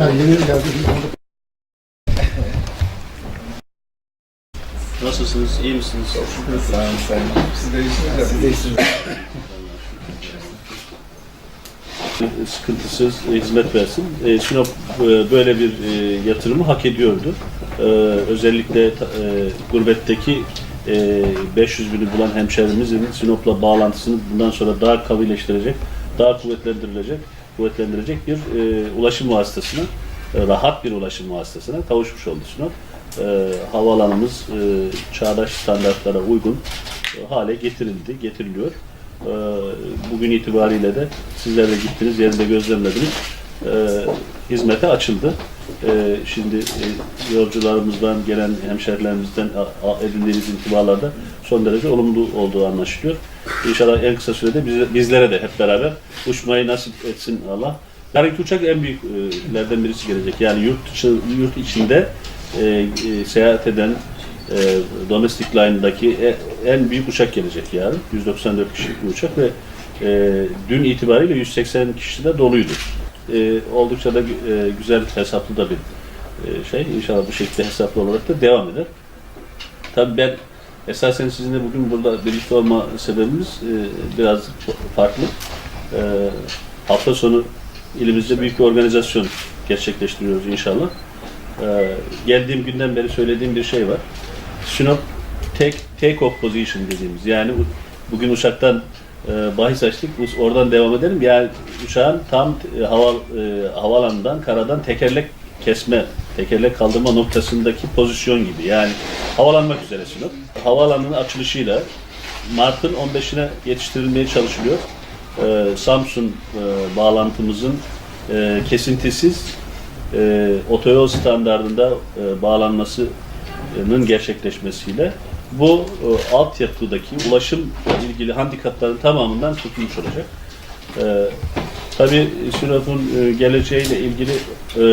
Ben yeni geldim. Nasılsınız? İyi misiniz? Sağ olun, sağ olun. Siz de iyisiniz. Siz de iyisiniz. Sıkıntısız hizmet versin. E, Sinop e, böyle bir e, yatırımı hak ediyordu. E, özellikle e, gurbetteki e, 500 bini bulan hemşehrimizin Sinop'la bağlantısını bundan sonra daha kavileştirecek, daha kuvvetlendirilecek, kuvvetlendirecek bir e, ulaşım vasıtasına, e, rahat bir ulaşım vasıtasına kavuşmuş oldu Sinop. E, havaalanımız e, çağdaş standartlara uygun e, hale getirildi, getiriliyor. E, bugün itibariyle de sizler de gittiniz, yerinde gözlemlediniz. E, hizmete açıldı. E, şimdi e, yolcularımızdan, gelen a- edindiğimiz intibalarda son derece olumlu olduğu anlaşılıyor. İnşallah en kısa sürede bizlere de hep beraber uçmayı nasip etsin Allah. Yarınki uçak en büyüklerden birisi gelecek. Yani yurt, dışı, yurt içinde e, e, seyahat eden e, domestic line'daki e- en büyük uçak gelecek yarın. 194 kişilik bir uçak ve e, dün itibariyle 180 kişi de doluydu. E, oldukça da e, güzel hesaplı da bir e, şey. İnşallah bu şekilde hesaplı olarak da devam eder. Tabii ben esasen sizinle bugün burada birlikte olma sebebimiz e, biraz farklı. E, hafta sonu ilimizde büyük bir organizasyon gerçekleştiriyoruz inşallah. E, geldiğim günden beri söylediğim bir şey var. Sinop take, take off position dediğimiz yani bu- bugün uçaktan e, bahis açtık. Oradan devam edelim. Yani uçağın tam e, hava e, havaalanından karadan tekerlek kesme, tekerlek kaldırma noktasındaki pozisyon gibi. Yani havalanmak üzere Sinop. Havaalanının açılışıyla Mart'ın 15'ine yetiştirilmeye çalışılıyor. Ee, Samsun e, bağlantımızın e, kesintisiz e, otoyol standartında e, bağlanmasının gerçekleşmesiyle bu e, altyapıdaki ulaşım ilgili handikapların tamamından kurtulmuş olacak. E, tabii Sinop'un e, geleceğiyle ilgili e,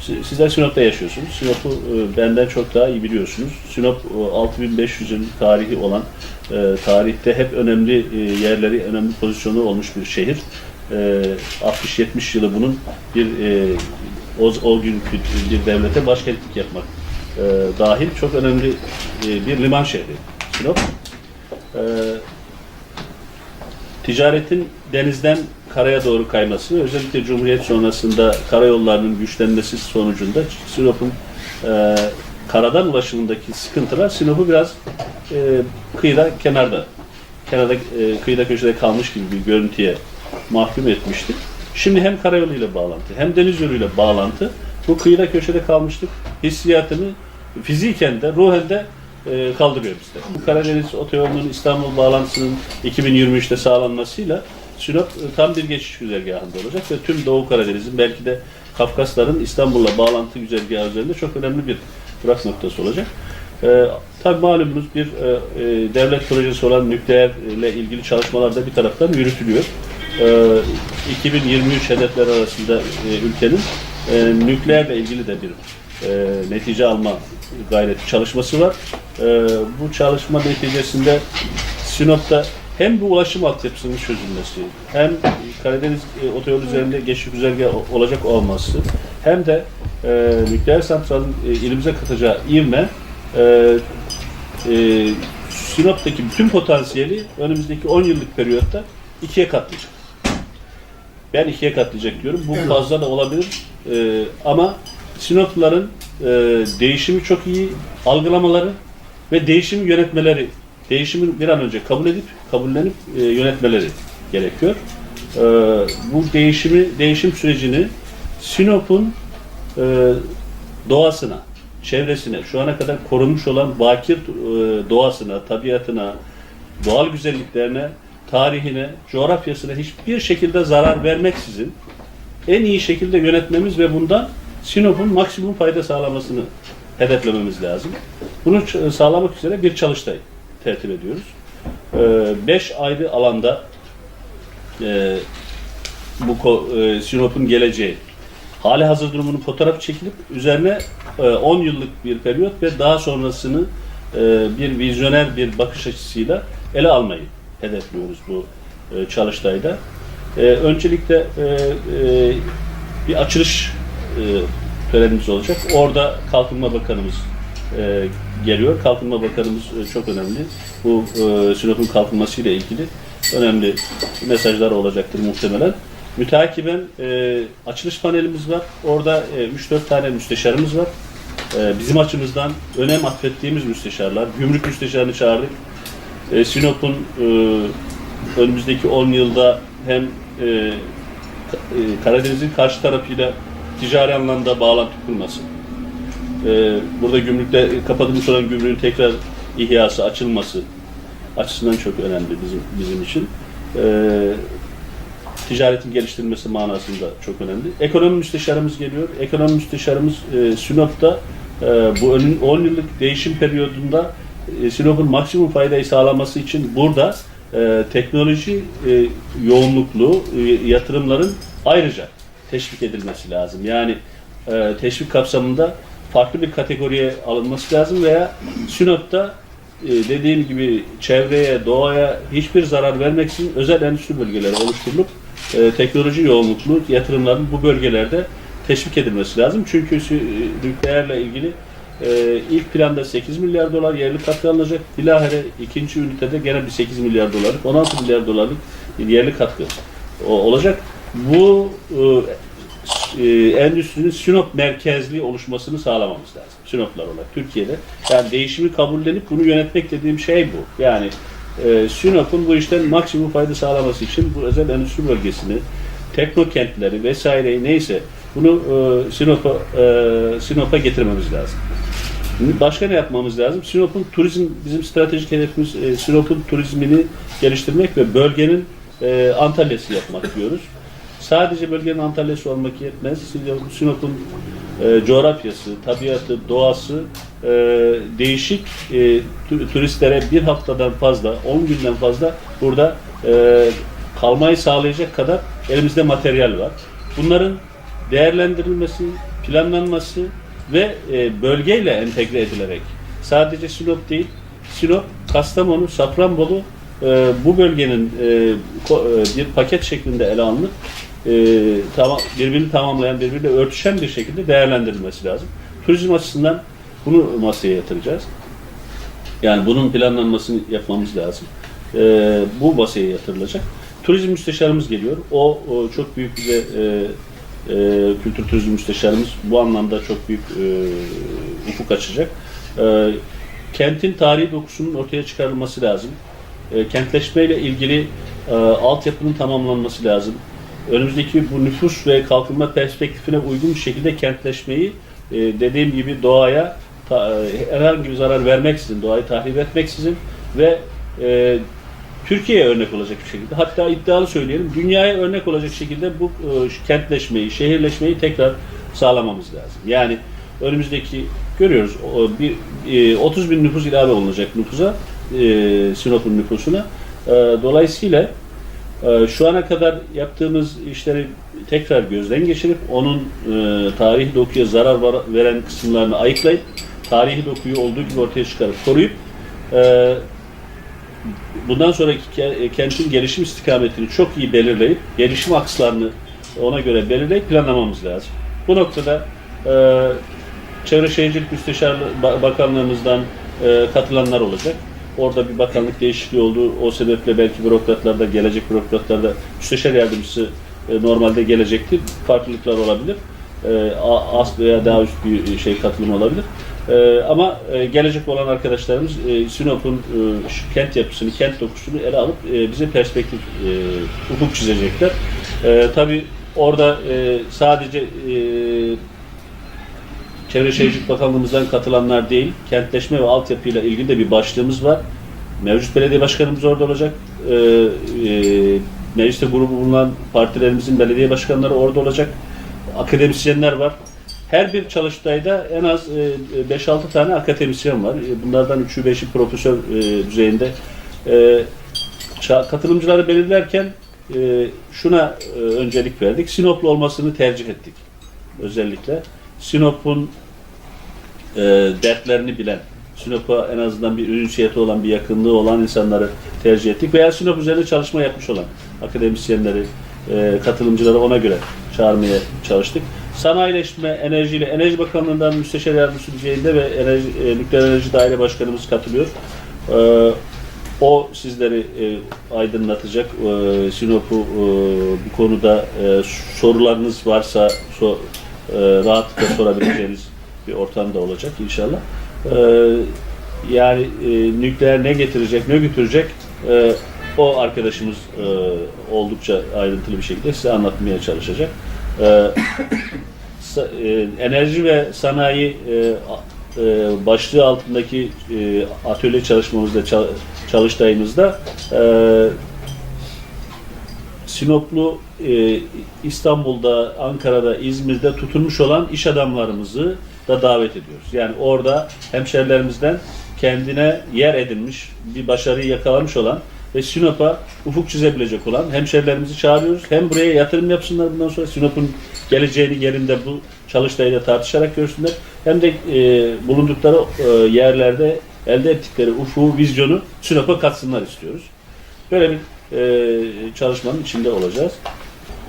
Sizler Sinop'ta yaşıyorsunuz. Sinop'u e, benden çok daha iyi biliyorsunuz. Sinop e, 6500 yıl tarihi olan, e, tarihte hep önemli e, yerleri, önemli pozisyonu olmuş bir şehir. E, 60-70 yılı bunun bir e, o, o günkü bir devlete başkentlik yapmak e, dahil çok önemli e, bir liman şehri Sinop. E, ticaretin denizden karaya doğru kayması, özellikle Cumhuriyet sonrasında karayollarının güçlenmesi sonucunda Sinop'un e, karadan ulaşımındaki sıkıntılar Sinop'u biraz e, kıyıda, kenarda, kenarda, e, kıyıda köşede kalmış gibi bir görüntüye mahkum etmişti. Şimdi hem karayoluyla bağlantı, hem deniz yoluyla bağlantı, bu kıyıda köşede kalmıştık hissiyatını fiziken de, ruhen de e, kaldırıyor bizde. Karadeniz Otoyolu'nun İstanbul bağlantısının 2023'te sağlanmasıyla Sinop e, tam bir geçiş güzergahında olacak ve tüm Doğu Karadeniz'in belki de Kafkasların İstanbul'la bağlantı güzergahı üzerinde çok önemli bir durak noktası olacak. E, tabii malumunuz bir e, e, devlet projesi olan nükleerle ilgili çalışmalar da bir taraftan yürütülüyor. E, 2023 hedefler arasında e, ülkenin e, nükleerle ilgili de bir e, netice alma gayreti çalışması var. E, bu çalışma neticesinde Sinop'ta hem bu ulaşım altyapısının çözülmesi, hem Karadeniz e, otoyolu üzerinde geçiş güzergahı olacak olması, hem de e, nükleer santralın e, ilimize katacağı ivme e, e, Sinop'taki bütün potansiyeli önümüzdeki 10 yıllık periyotta ikiye katlayacak. Ben ikiye katlayacak diyorum. Bu fazla da olabilir. E, ama Sinopluların e, değişimi çok iyi algılamaları ve değişimi yönetmeleri, değişimi bir an önce kabul edip, kabullenip e, yönetmeleri gerekiyor. E, bu değişimi, değişim sürecini Sinop'un e, doğasına, çevresine, şu ana kadar korunmuş olan bakir e, doğasına, tabiatına, doğal güzelliklerine, tarihine, coğrafyasına hiçbir şekilde zarar vermeksizin en iyi şekilde yönetmemiz ve bundan Sinop'un maksimum fayda sağlamasını hedeflememiz lazım. Bunu sağlamak üzere bir çalıştay tertip ediyoruz. Ee, beş ayrı alanda e, bu e, Sinop'un geleceği, hali hazır durumunun fotoğraf çekilip üzerine e, 10 yıllık bir periyot ve daha sonrasını e, bir vizyoner bir bakış açısıyla ele almayı hedefliyoruz bu e, çalıştayda. E, öncelikle e, e, bir açılış e, törenimiz olacak. Orada Kalkınma Bakanımız e, geliyor. Kalkınma Bakanımız e, çok önemli. Bu e, Sinop'un kalkınmasıyla ilgili önemli mesajlar olacaktır muhtemelen. Mütakiben e, açılış panelimiz var. Orada e, 3-4 tane müsteşarımız var. E, bizim açımızdan önem atfettiğimiz müsteşarlar. Gümrük müsteşarını çağırdık. E, Sinop'un e, önümüzdeki 10 yılda hem e, e, Karadeniz'in karşı tarafıyla ticari anlamda bağlantı kurması, e, burada gümrükte kapatılmış olan gümrüğün tekrar ihyası, açılması açısından çok önemli bizim bizim için. E, ticaretin geliştirilmesi manasında çok önemli. Ekonomi müsteşarımız geliyor. Ekonomi müsteşarımız e, Sinop'ta e, bu önün 10 yıllık değişim periyodunda e, Sinop'un maksimum faydayı sağlaması için burada e, teknoloji e, yoğunluklu e, yatırımların ayrıca teşvik edilmesi lazım. Yani e, teşvik kapsamında farklı bir kategoriye alınması lazım veya Sinop'ta e, dediğim gibi çevreye, doğaya hiçbir zarar vermeksizin özel endüstri bölgeleri oluşturulup e, teknoloji yoğunluklu yatırımların bu bölgelerde teşvik edilmesi lazım. Çünkü e, nükleerle ilgili e, ilk planda 8 milyar dolar yerli katkı alınacak. Bilahare ikinci ünitede gene bir 8 milyar dolarlık, 16 milyar dolarlık yerli katkı olacak. Bu e, endüstrinin Sinop merkezli oluşmasını sağlamamız lazım. Sinoplar olarak Türkiye'de. Yani değişimi kabullenip bunu yönetmek dediğim şey bu. Yani e, Sinop'un bu işten maksimum fayda sağlaması için bu özel endüstri bölgesini, teknokentleri vesaireyi neyse bunu e, Sinop'a e, Sinop'a getirmemiz lazım. Başka ne yapmamız lazım? Sinop'un turizm, bizim stratejik hedefimiz e, Sinop'un turizmini geliştirmek ve bölgenin e, Antalya'sı yapmak diyoruz. Sadece bölgenin Antalya'sı olmak yetmez. Sinop- Sinop'un e, coğrafyası, tabiatı, doğası e, değişik e, tu- turistlere bir haftadan fazla, 10 günden fazla burada e, kalmayı sağlayacak kadar elimizde materyal var. Bunların değerlendirilmesi, planlanması ve e, bölgeyle entegre edilerek sadece Sinop değil, Sinop, Kastamonu, Safranbolu e, bu bölgenin e, e, bir paket şeklinde ele alınıp e, tamam, birbirini tamamlayan, birbiriyle örtüşen bir şekilde değerlendirilmesi lazım. Turizm açısından bunu masaya yatıracağız. Yani bunun planlanmasını yapmamız lazım. E, bu masaya yatırılacak. Turizm müsteşarımız geliyor. O, o çok büyük bize e, e, kültür turizm müsteşarımız bu anlamda çok büyük e, ufuk açacak. E, kentin tarihi dokusunun ortaya çıkarılması lazım. E, kentleşmeyle ilgili e, altyapının tamamlanması lazım. Önümüzdeki bu nüfus ve kalkınma perspektifine uygun bir şekilde kentleşmeyi e, dediğim gibi doğaya ta- e, herhangi bir zarar vermeksizin, doğayı tahrip etmeksizin ve e, Türkiye'ye örnek olacak bir şekilde hatta iddialı söyleyelim dünyaya örnek olacak şekilde bu e, kentleşmeyi, şehirleşmeyi tekrar sağlamamız lazım. Yani önümüzdeki görüyoruz o, bir, e, 30 bin nüfus ilave olunacak nüfusa e, Sinop'un nüfusuna. E, dolayısıyla şu ana kadar yaptığımız işleri tekrar gözden geçirip onun e, tarihi dokuya zarar veren kısımlarını ayıklayıp tarihi dokuyu olduğu gibi ortaya çıkarıp koruyup e, bundan sonraki ke- kentin gelişim istikametini çok iyi belirleyip gelişim akslarını ona göre belirleyip planlamamız lazım. Bu noktada e, Çevre Şehircilik Müsteşarlığı Ba- Bakanlığımızdan e, katılanlar olacak. Orada bir bakanlık değişikliği oldu. O sebeple belki bürokratlarda, gelecek bürokratlarda müsteşar yardımcısı e, normalde gelecekti. Farklılıklar olabilir. E, az veya daha üst bir şey katılım olabilir. E, ama e, gelecek olan arkadaşlarımız e, Sinop'un e, kent yapısını, kent dokusunu ele alıp e, bize perspektif e, ufuk çizecekler. E, tabii orada e, sadece e, Çevre Şehircilik Bakanlığımızdan katılanlar değil, kentleşme ve altyapıyla ilgili de bir başlığımız var. Mevcut belediye başkanımız orada olacak. Ee, e, mecliste grubu bulunan partilerimizin belediye başkanları orada olacak. Akademisyenler var. Her bir çalıştayda en az e, 5-6 tane akademisyen var. E, Bunlardan 3'ü 5'i profesör e, düzeyinde. E, katılımcıları belirlerken e, şuna e, öncelik verdik. Sinoplu olmasını tercih ettik özellikle. Sinop'un e, dertlerini bilen, Sinop'a en azından bir ünsiyeti olan, bir yakınlığı olan insanları tercih ettik. Veya Sinop üzerine çalışma yapmış olan akademisyenleri, e, katılımcıları ona göre çağırmaya çalıştık. Sanayileşme, enerjiyle, Enerji Bakanlığı'ndan Müsteşar Yardımcısı düzeyinde ve enerji, e, Nükleer Enerji Daire Başkanımız katılıyor. Ee, o sizleri e, aydınlatacak. E, Sinop'u e, bu konuda e, sorularınız varsa so, e, rahatlıkla sorabileceğiniz bir ortamda olacak inşallah. E, yani e, nükleer ne getirecek, ne götürecek e, o arkadaşımız e, oldukça ayrıntılı bir şekilde size anlatmaya çalışacak. E, enerji ve sanayi başlığı altındaki atölye çalışmamızda, çal- çalıştayımızda Sinoplu e, İstanbul'da, Ankara'da, İzmir'de tutulmuş olan iş adamlarımızı da davet ediyoruz. Yani orada hemşerilerimizden kendine yer edinmiş, bir başarıyı yakalamış olan ve Sinop'a ufuk çizebilecek olan hemşerilerimizi çağırıyoruz. Hem buraya yatırım yapsınlar bundan sonra Sinop'un geleceğini yerinde bu çalıştayda tartışarak görsünler. Hem de e, bulundukları e, yerlerde elde ettikleri ufuğu, vizyonu Sinop'a katsınlar istiyoruz. Böyle bir e, çalışmanın içinde olacağız.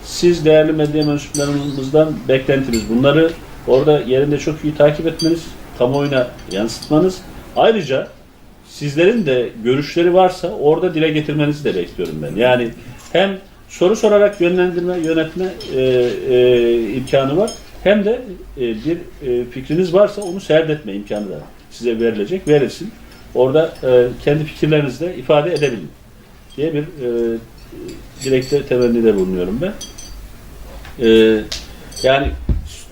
Siz değerli medya mensuplarımızdan beklentiniz bunları orada yerinde çok iyi takip etmeniz, kamuoyuna yansıtmanız. Ayrıca sizlerin de görüşleri varsa orada dile getirmenizi de bekliyorum ben. Yani hem soru sorarak yönlendirme, yönetme e, e, imkanı var. Hem de e, bir e, fikriniz varsa onu serdetme imkanı da size verilecek, verilsin. Orada e, kendi fikirlerinizi de ifade edebilin diye bir e, dilekte temennide bulunuyorum ben. E, yani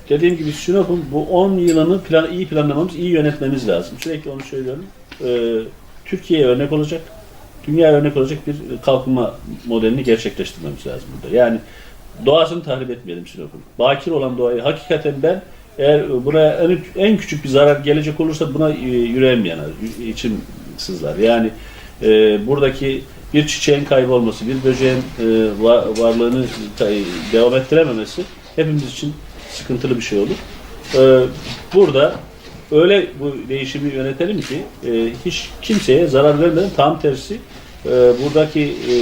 dediğim gibi Sinop'un bu 10 yılını plan, iyi planlamamız, iyi yönetmemiz lazım. Sürekli onu söylüyorum. E, Türkiye'ye örnek olacak, dünya örnek olacak bir kalkınma modelini gerçekleştirmemiz lazım burada. Yani doğasını tahrip etmeyelim Sinop'un. Bakir olan doğayı hakikaten ben eğer buraya en, en küçük bir zarar gelecek olursa buna e, yüreğim yanar, içim sızlar. Yani e, buradaki bir çiçeğin kaybolması, bir böceğin e, va- varlığını devam ettirememesi hepimiz için sıkıntılı bir şey olur. E, burada öyle bu değişimi yönetelim ki e, hiç kimseye zarar vermeden tam tersi e, buradaki e,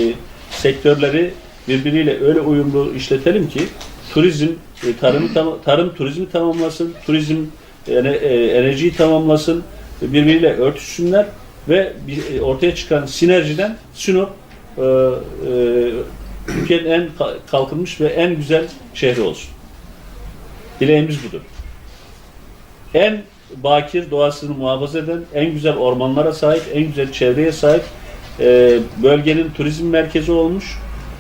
sektörleri birbiriyle öyle uyumlu işletelim ki turizm e, tarım tarım turizmi tamamlasın, turizm yani, e, enerjiyi tamamlasın, birbiriyle örtüşsünler ve bir, e, ortaya çıkan sinerjiden Sinop e, e, en ka- kalkınmış ve en güzel şehri olsun. Dileğimiz budur. En bakir doğasını muhafaza eden, en güzel ormanlara sahip, en güzel çevreye sahip e, bölgenin turizm merkezi olmuş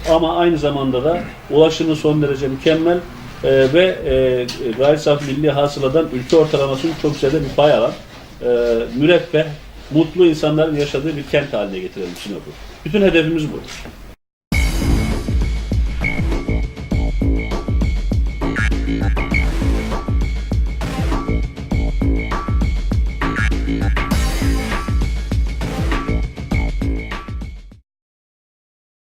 ama aynı zamanda da ulaşımı son derece mükemmel e, ve e, gayri safi milli hasıladan ülke ortalamasının çok üzerinde bir pay alan e, müreffeh, mutlu insanların yaşadığı bir kent haline getirelim Sinop'u. Bütün hedefimiz bu.